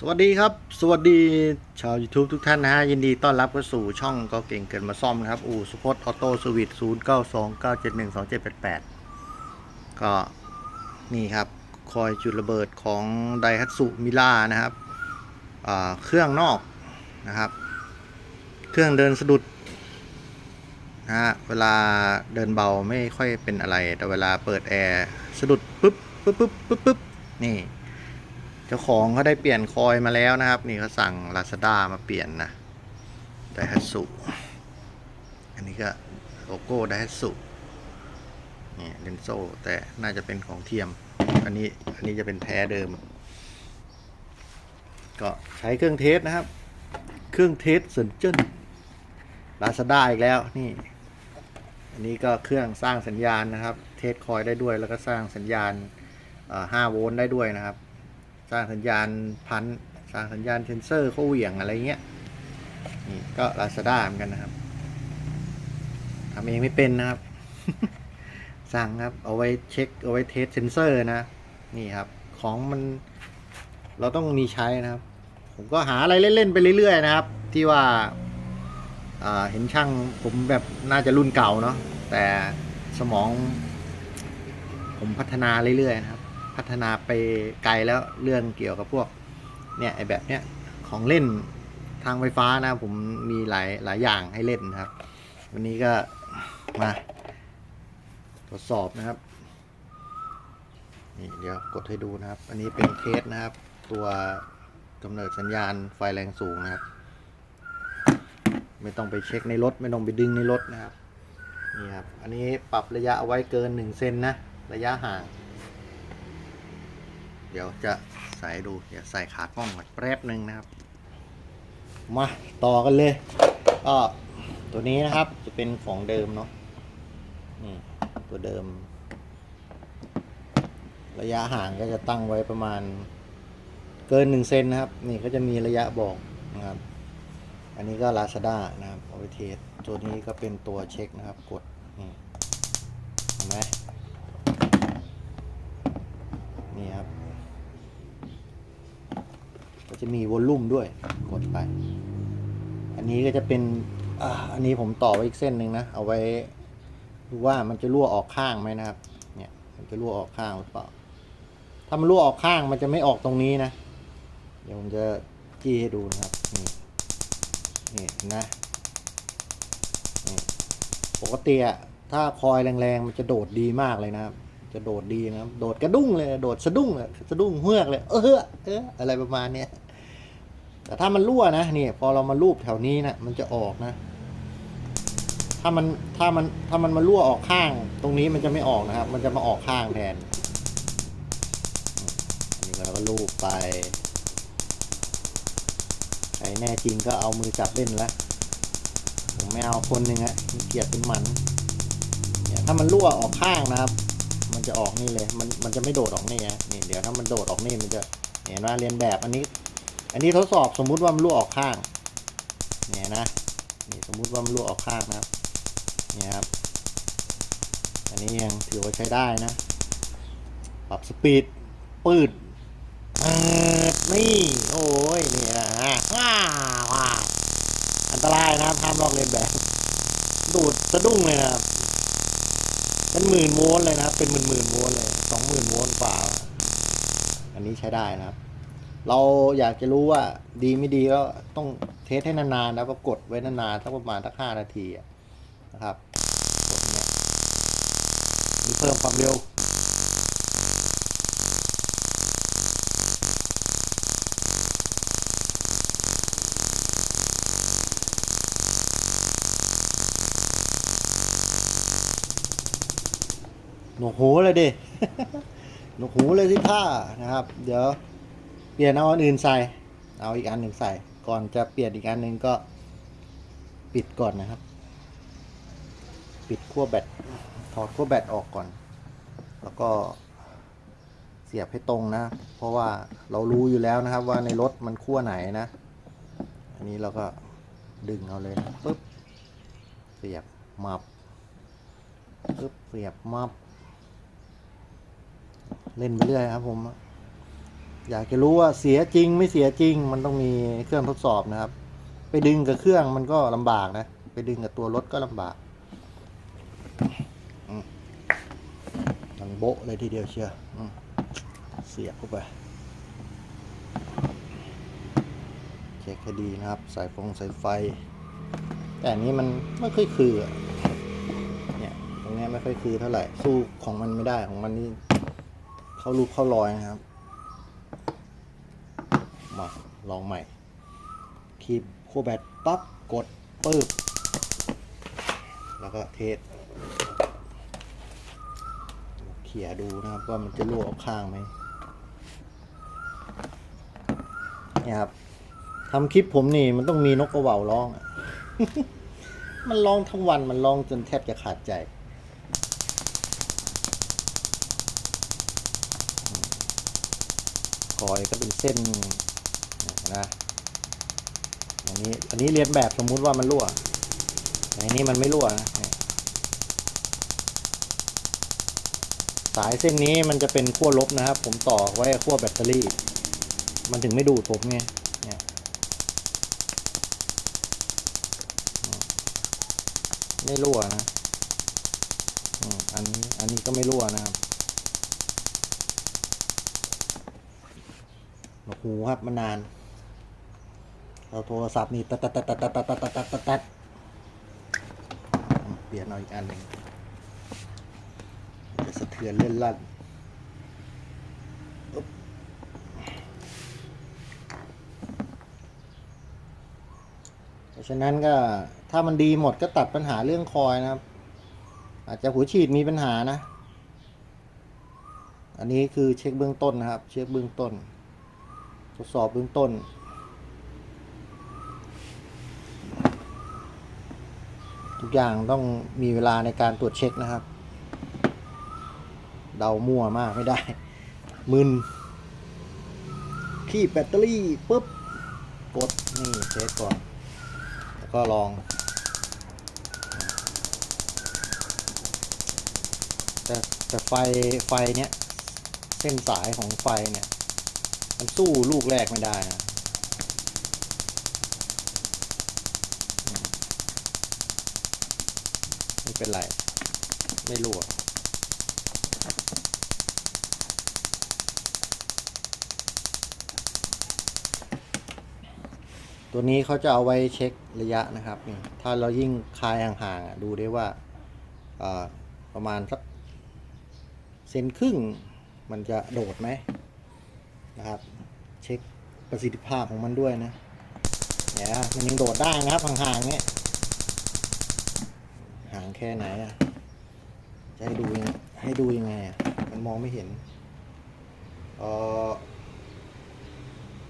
สวัสดีครับ สวัสดีชาว YouTube ทุกท่านนะฮะ ยินดีต้อนรับเข้าสู่ช่องก็เก่งเกินมาซ่อมนะครับ อู่สุพจน์ออโต้สวิตศูนย์เก้าสองเก้าเจ็ดหนึ่งสองเจ็ดแปดแปดก็นี่ครับ คอยจุดระเบิดของไดฮัตสุมิล่านะครับ เครื่องนอกนะครับ เครื่องเดินสะดุดนะฮะ เวลาเดินเบาไม่ค่อยเป็นอะไร แต่เวลาเปิดแอร์สะดุดปุ๊บปุ๊บปุ๊บปุ๊บปุ๊บนี่ เจ้าของเขาได้เปลี่ยนคอยมาแล้วนะครับ นี่เขาสั่ง Lazada มาเปลี่ยนนะไดฮัตสุอันนี้ก็โลโก้ไดฮัตสุนี่เลนโซแต่น่าจะเป็นของเทียม อันนี้อันนี้จะเป็นแท้เดิม ก็ใช้เครื่องเทสนะครับ เครื่องเทสเซนเจนลาซาด้าอีกแล้วนี่ อันนี้ก็เครื่องสร้างสัญญาณนะครับ เทสคอยได้ด้วยแล้วก็สร้างสัญญาณอ่า5โวลต์ได้ด้วยนะครับ สร้างสัญญาณพันธุ์สร้างสัญญาณเซนเซอร์เข้าเหวี่ยงอะไรเงี้ยนี่ก็ Lazada เหมือนกันนะครับทำเองไม่เป็นนะครับ สั่งครับเอาไว้เช็คเอาไว้เทสเซนเซอร์นะนี่ครับ ของมันเราต้องมีใช้นะครับ ผมก็หาอะไรเล่นๆไปเรื่อยๆนะครับ ที่ว่าอ่าเห็นช่างผมแบบน่าจะรุ่นเก่าเนาะแต่สมอง ผมพัฒนาเรื่อยๆนะครับ พัฒนาไปไกลแล้วเรื่องเกี่ยวกับพวกเนี่ยไอแบบเนี้ยของเล่นทางไฟฟ้านะผมมีหลายหลายอย่างให้เล่นนะครับ วันนี้ก็มาทดสอบนะครับนี่เดี๋ยวกดให้ดูนะครับ อันนี้เป็นเทสนะครับ ตัวกำเนิดสัญญาณไฟแรงสูงนะครับ ไม่ต้องไปเช็คในรถ ไม่ต้องไปดึงในรถนะครับนี่ครับ อันนี้ปรับระยะเอาไว้เกิน1เซนนะ ระยะห่าง เดี๋ยวจะใส่ดู เดี๋ยวใส่ขากล้องก่อนแป๊บหนึ่งนะครับ มาต่อกันเลยก็ตัวนี้นะครับจะเป็นของเดิมเนาะนี่ตัวเดิม ระยะห่างก็จะตั้งไว้ประมาณเกินหนึ่งเซนนะครับ นี่ก็จะมีระยะบอกนะครับ อันนี้ก็ Lazada นะครับเอาไปเทสตัวนี้ก็เป็นตัวเช็คนะครับ กดนี่เห็นไหมนี่ครับ ก็ จะมีวอลลุ่มด้วยกดไป อันนี้ก็จะเป็นอันนี้ผมต่อไว้อีกเส้นหนึ่งนะ เอาไว้ดูว่ามันจะรั่วออกข้างไหมนะครับ เนี่ย มันจะรั่วออกข้างหรือเปล่า ถ้ามันรั่วออกข้างมันจะไม่ออกตรงนี้นะ เดี๋ยวผมจะจี้ให้ดูนะครับ นี่นี่นะนี่ปกติอะถ้าคอยแรงๆ มันจะโดดดีมากเลยนะครับ จะโดดดีนะครับ โดดกระดุ้งเลย โดดสะดุ้งเลย สะดุ้งเฮือกเลย เออเอออะไรประมาณเนี้ย แต่ถ้ามันรั่วนะนี่พอเรามาลูบแถวนี้นะมันจะออกนะ ถ้ามันถ้ามันถ้ามันมารั่วออกข้าง ตรงนี้มันจะไม่ออกนะครับ มันจะมาออกข้างแทนนนี้เราก็ลูบไปใครแน่จริงก็เอามือจับเล่นละผมไม่เอาคนหนึ่งอะเกลียดเป็นมันเนี่ยถ้ามันรั่วออกข้างนะครับ มันจะออกนี่เลย มันมันจะไม่โดดออกนี่นะนี่เดี๋ยวถ้ามันโดดออกนี่มันจะเห็นว่าเรียนแบบอันนี้ อันนี้ทดสอบสมมุติว่ามันรั่วออกข้าง เนี่ยนะ นี่สมมุติว่ามันรั่วออกข้างนะครับ เนี่ยครับ อันนี้ยังถือว่าใช้ได้นะ ปรับสปีด ปืดนี่ โอ้ยเนี่นะฮะว้าวอันตรายนะครับห้ามลอกเลียนแบบ ดูดสะดุ้งเลยนะครับเป็นหมื่นโวลต์เลยนะครับ เป็นหมื่นหมื่นโวลต์เลย สองหมื่นโวลต์กว่า อันนี้ใช้ได้นะครับ เราอยากจะรู้ว่าดีไม่ดีก็ต้องเทสให้นานๆแล้วก็กดไว้นานๆสักประมาณสักห้านาทีนะครับกดเนี่ยมีเพิ่มความเร็วหนวกหูเลยดิหนวกหูเลยที่ผ้านะครับ เดี๋ยว เปลี่ยนเอาอันอื่นใส่ เอาอีกอันหนึ่งใส่ ก่อนจะเปลี่ยนอีกอันหนึ่งก็ปิดก่อนนะครับ ปิดขั้วแบต ถอดขั้วแบตออกก่อน แล้วก็เสียบให้ตรงนะ เพราะว่าเรารู้อยู่แล้วนะครับ ว่าในรถมันขั้วไหนนะ อันนี้เราก็ดึงเอาเลยนะปึ๊บ เสียบมับปึ๊บเสียบมับ เล่นไปเรื่อยครับผม อยากจะรู้ว่าเสียจริงไม่เสียจริง มันต้องมีเครื่องทดสอบนะครับ ไปดึงกับเครื่องมันก็ลำบากนะ ไปดึงกับตัวรถก็ลำบากอืมดังโบะเลยทีเดียวเชียวอืมเสียบเข้าไปเช็คให้ดีนะครับ สายฟงสายไฟ แต่อันนี้มันไม่ค่อยคือเนี่ยตรงนี้ไม่ค่อยคือเท่าไหร่สู้ของมันไม่ได้ของมันนี่เข้ารูปเข้ารอยนะครับ มา ลองใหม่คีบขั้วแบตปั๊บกดปึ๊บแล้วก็เทสเขี่ยดูนะครับว่ามันจะรั่วออกข้างไหมเนี่ยครับทำคลิปผมนี่มันต้องมีนกกระว่าร้อง มันร้องทั้งวันมันร้องจนแทบจะขาดใจ คอยก็เป็นเส้น นะอันนี้อันนี้เรียนแบบสมมุติว่ามันรั่วอันนี้มันไม่รั่วนะสายเส้นนี้มันจะเป็นขั้วลบนะครับ ผมต่อไว้ขั้วแบตเตอรี่ มันถึงไม่ดูดผมไงเนี่ยไม่รั่วนะอันนี้อันนี้ก็ไม่รั่วนะครับหูครับมานาน เราโทรศัพท์นี่ตัดตัดตัดตัดตัดตัดตัดตัดตัดตัดเปลี่ยนเอาอีกอันหนึ่งจะสะเทือนเลื่อนลั่นเพราะฉะนั้นก็ถ้ามันดีหมดก็ตัดปัญหาเรื่องคอยนะครับ อาจจะหัวฉีดมีปัญหานะ อันนี้คือเช็คเบื้องต้นนะครับ เช็คเบื้องต้น ทดสอบเบื้องต้น ทุก อย่างต้องมีเวลาในการตรวจเช็คนะครับ เดามั่วมากไม่ได้ มึนขี้แบตเตอรี่ปุ๊บ กด นี่เช็คก่อน แล้วก็ลอง แต่แต่ไฟไฟเนี้ย เส้นสายของไฟเนี่ย มันสู้ลูกแรกไม่ได้นะอืม ไม่เป็นไร ไม่รั่วตัวนี้เขาจะเอาไว้เช็คระยะนะครับนี่ถ้าเรายิ่งคลายห่างๆดูได้ว่าอ่าประมาณสักเซนครึ่งมันจะโดดไหมนะครับ เช็คประสิทธิภาพของมันด้วยนะเนี่ยมันยังโดดได้นะครับห่างๆเนี่ย ห่างแค่ไหนอะ จะให้ดูยังให้ดูยังไงอะ มันมองไม่เห็น เออ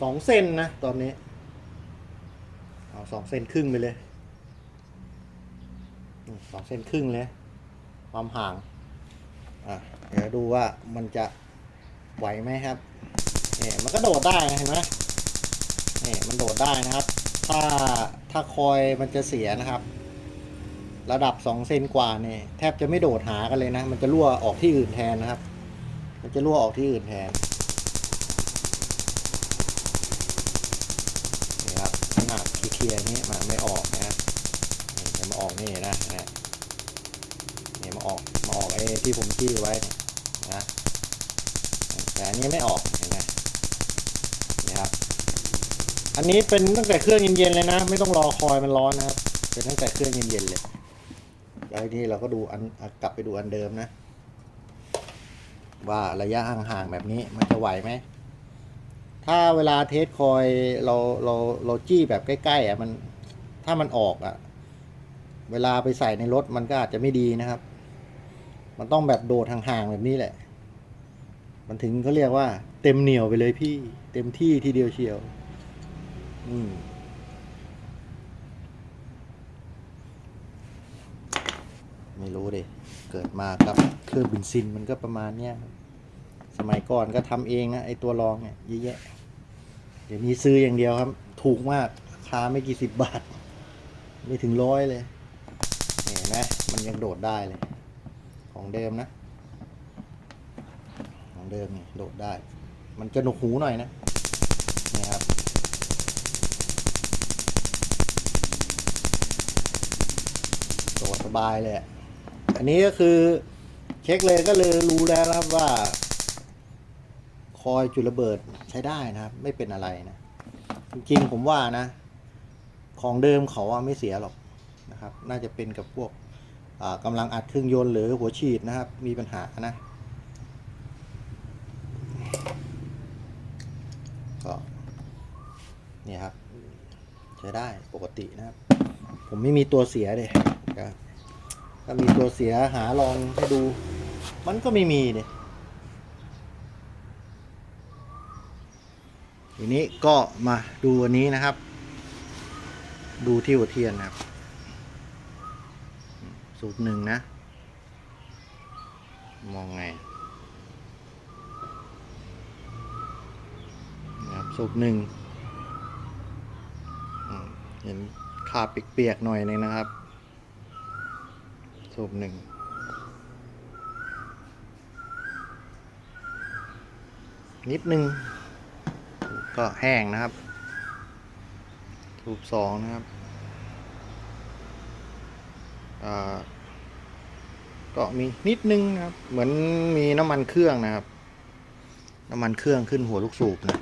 สองเซนนะ ตอนนี้ เอาสองเซนครึ่งไปเลยสองเซนครึ่งเลย ความห่าง อะ เดี๋ยวดูว่ามันจะไหวไหมครับเนี่ยมันก็โดดได้นะเห็นไหมเนี่ยมันโดดได้นะครับ ถ้าถ้าคอยมันจะเสียนะครับ ระดับสองเซนกว่าเนี่ยแทบจะไม่โดดหากันเลยนะ มันจะรั่วออกที่อื่นแทนนะครับ มันจะรั่วออกที่อื่นแทนนี่ครับขนาดเคลียร์นี้มันไม่ออกนะนี่จะมาออกนี่นะนะเนี่ยมาออกมาออกไอ้ที่ผมชี้ไว้เนี่ยนะแต่อันนี้ไม่ออกเห็นไหมนี่ครับอันนี้เป็นตั้งแต่เครื่องเย็นๆเลยนะ ไม่ต้องรอคอยมันร้อนนะครับเป็นตั้งแต่เครื่องเย็นๆเลย แล้วนี้เราก็ดูอันกลับไปดูอันเดิมนะ ว่าระยะห่างๆแบบนี้มันจะไหวไหม ถ้าเวลาเทสคอยเราเราเราจี้แบบใกล้ๆอะมันถ้ามันออกอะ เวลาไปใส่ในรถมันก็อาจจะไม่ดีนะครับ มันต้องแบบโดดห่างๆแบบนี้แหละ มันถึงเขาเรียกว่า เต็มเหนียวไปเลยพี่ เต็มที่ทีเดียวเชียว อืม ไม่รู้ดิเกิดมากับเครื่องบินซินมันก็ประมาณเนี้ยสมัยก่อนก็ทำเองนะไอตัวรองเนี่ยเยอะแยะเดี๋ยวนี้ซื้ออย่างเดียวครับ ถูกมากราคาไม่กี่สิบบาท ไม่ถึงร้อยเลยเห็นไหมมันยังโดดได้เลย ของเดิมนะ ของเดิมนี่โดดได้ มันจะหนวกหูหน่อยนะนี่ครับตัวสบายเลย อันนี้ก็คือเช็คเลยก็เลยรู้แล้วครับว่า คอยจุดระเบิดใช้ได้นะครับ ไม่เป็นอะไรนะ จริงๆผมว่านะ ของเดิมเขาอะไม่เสียหรอกนะครับ น่าจะเป็นกับพวกกำลังอัดเครื่องยนต์หรือหัวฉีดนะครับ มีปัญหานะก็นี่ครับใช้ได้ปกตินะครับ ผมไม่มีตัวเสียเลยครับ ถ้ามีตัวเสียหาลองให้ดู มันก็ไม่มีเลยทีนี้ก็มาดูอันนี้นะครับ ดูที่หัวเทียนนะครับ สูตรหนึ่งนะ มองไงนะครับสูตรหนึ่งเห็นคาเปียกๆหน่อยหนึงนะครับ สูบหนึ่งนิดนึง ก็แห้งนะครับ สูบสองนะครับก็มีนิดนึงนะครับ เหมือนมีน้ำมันเครื่องนะครับ น้ำมันเครื่องขึ้นหัวลูกสูบนะ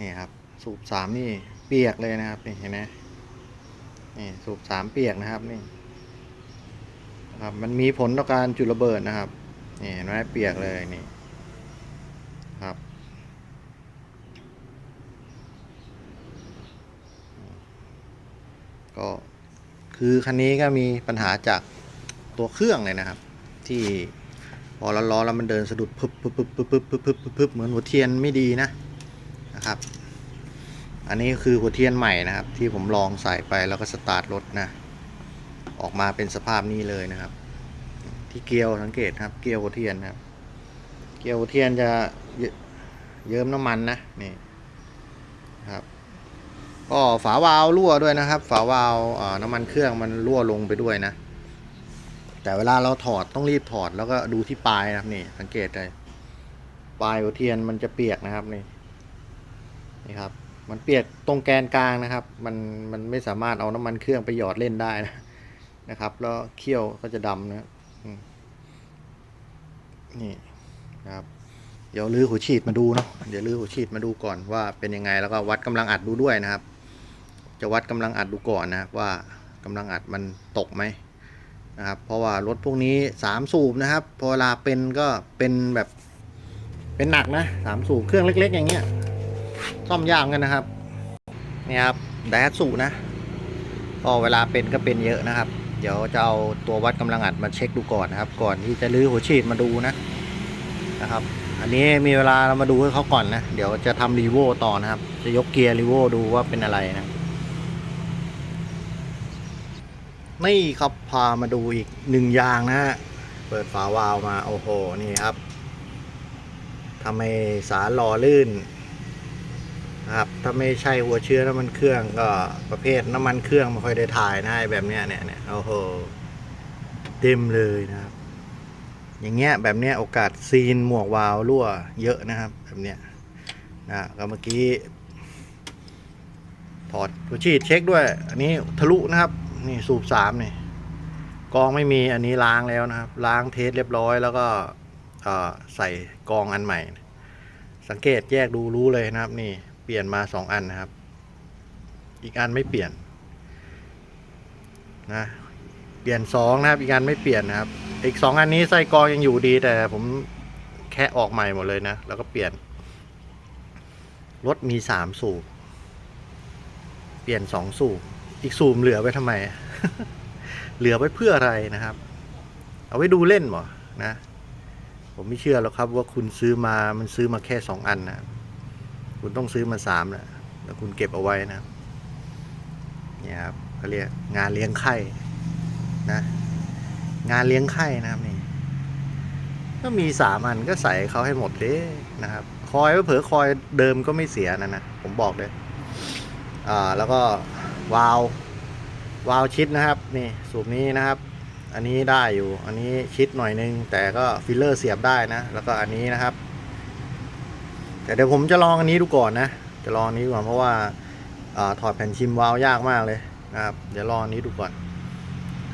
นี่ครับ สูบสามนี่เปียกเลยนะครับนี่เห็นไหมนี่สูบสามเปียกนะครับนี่ ครับมันมีผลต่อการจุดระเบิดนะครับนี่เห็นไหมเปียกเลยนี่ครับก็คือคันนี้ก็มีปัญหาจากตัวเครื่องเลยนะครับ ที่พอร้อนๆแล้วมันเดินสะดุดพึบพึบพึบพึบพึบพึบพึบพึบพึบเหมือนหัวเทียนไม่ดีนะนะครับ อันนี้คือหัวเทียนใหม่นะครับ ที่ผมลองใส่ไปแล้วก็สตาร์ทรถนะ ออกมาเป็นสภาพนี้เลยนะครับ ที่เกลียวสังเกตครับ เกลียวหัวเทียนนะครับ เกลียวหัวเทียนจะเยิ้มน้ำมันนะนี่ครับก็ฝาวาล์วรั่วด้วยนะครับ ฝาวาล์วน้ำมันเครื่องมันรั่วลงไปด้วยนะ แต่เวลาเราถอดต้องรีบถอดแล้วก็ดูที่ปลายนะครับนี่ สังเกตเลยปลายหัวเทียนมันจะเปียกนะครับนี่นี่ครับ มันเปียกตรงแกนกลางนะครับ มันมันไม่สามารถเอาน้ำมันเครื่องไปหยอดเล่นได้นะ นะครับ แล้วเขี้ยวก็จะดำนะนี่นะครับเดี๋ยวลื้อหัวฉีดมาดูเนาะเดี๋ยวลื้อหัวฉีดมาดูก่อนว่าเป็นยังไงแล้วก็วัดกำลังอัดดูด้วยนะครับ จะวัดกำลังอัดดูก่อนนะครับว่ากำลังอัดมันตกไหมนะครับ เพราะว่ารถพวกนี้สามสูบนะครับ พอเวลาเป็นก็เป็นแบบเป็นหนักนะสามสูบเครื่องเล็ก ๆ อย่างเงี้ยซ่อมยากกันนะครับนี่ครับแดดสูนะก็เวลาเป็นก็เป็นเยอะนะครับ เดี๋ยวจะเอาตัววัดกำลังอัดมาเช็คดูก่อนนะครับ ก่อนที่จะลื้อหัวฉีดมาดูนะนะครับ อันนี้มีเวลาเรามาดูให้เขาก่อนนะ เดี๋ยวจะทำรีโวต่อนะครับ จะยกเกียร์รีโวดูว่าเป็นอะไรนะ นี่ครับพามาดูอีกหนึ่งยางนะฮะ เปิดฝาวาล์วมาโอ้โห นี่ครับทำให้สารหล่อลื่น นะครับ ถ้าไม่ใช่หัวเชื้อน้ำมันเครื่องก็ประเภทน้ำมันเครื่องไม่ค่อยได้ถ่ายนะไอ้แบบเนี้ยเนี่ยเนี่ยโอ้โหเต็มเลยนะครับ อย่างเงี้ยแบบเนี้ยโอกาสซีนหมวกวาล์วรั่วเยอะนะครับ แบบเนี้ยนะก็เมื่อกี้ถอดหัวฉีดเช็คด้วย อันนี้ทะลุนะครับ นี่สูบสามนี่กองไม่มีอันนี้ล้างแล้วนะครับ ล้างเทสเรียบร้อยแล้วก็ใส่กองอันใหม่ สังเกตแยกดูรู้เลยนะครับนี่ เปลี่ยนมาสองอันนะครับ อีกอันไม่เปลี่ยนนะเปลี่ยนสองนะครับ อีกอันไม่เปลี่ยนนะครับ อีกสองอันนี้ไส้กรองยังอยู่ดีแต่ผมแค่ออกใหม่หมดเลยนะ แล้วก็เปลี่ยนรถมีสามสูบเปลี่ยนสองสูบอีกสูบเหลือไว้ทำไม เหลือไว้เพื่ออะไรนะครับ เอาไว้ดูเล่นบ่นะ ผมไม่เชื่อหรอกครับว่าคุณซื้อมามันซื้อมาแค่สองอันนะ คุณต้องซื้อมาสามนะแล้วคุณเก็บเอาไว้นะเนี่ยครับเขาเรียกงานเลี้ยงไข่นะ งานเลี้ยงไข่นะครับนี่ก็มีสามอันก็ใส่เขาให้หมดเลยนะครับ คอยเผลอคอยเดิมก็ไม่เสียนะนะผมบอกเลยอ่าแล้วก็วาล์ววาล์วชิดนะครับ นี่สูบนี้นะครับ อันนี้ได้อยู่ อันนี้ชิดหน่อยนึง แต่ก็ฟิลเลอร์เสียบได้นะ แล้วก็อันนี้นะครับ แต่เดี๋ยวผมจะลองอันนี้ดูก่อนนะ จะลองอันนี้ก่อนเพราะว่าอถอดแผ่นชิมวาล์วยากมากเลยนะครับ เดี๋ยวลองอันนี้ดูก่อน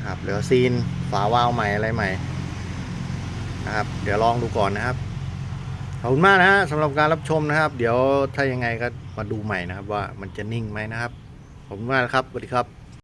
ครับเหลือซีนฝาวาล์วใหม่อะไรใหม่นะครับ เดี๋ยวลองดูก่อนนะครับขอบคุณมากนะฮะสำหรับการรับชมนะครับ เดี๋ยวถ้ายังไงก็มาดูใหม่นะครับ ว่ามันจะนิ่งไหมนะครับ ขอบคุณมากครับสวัสดีครับ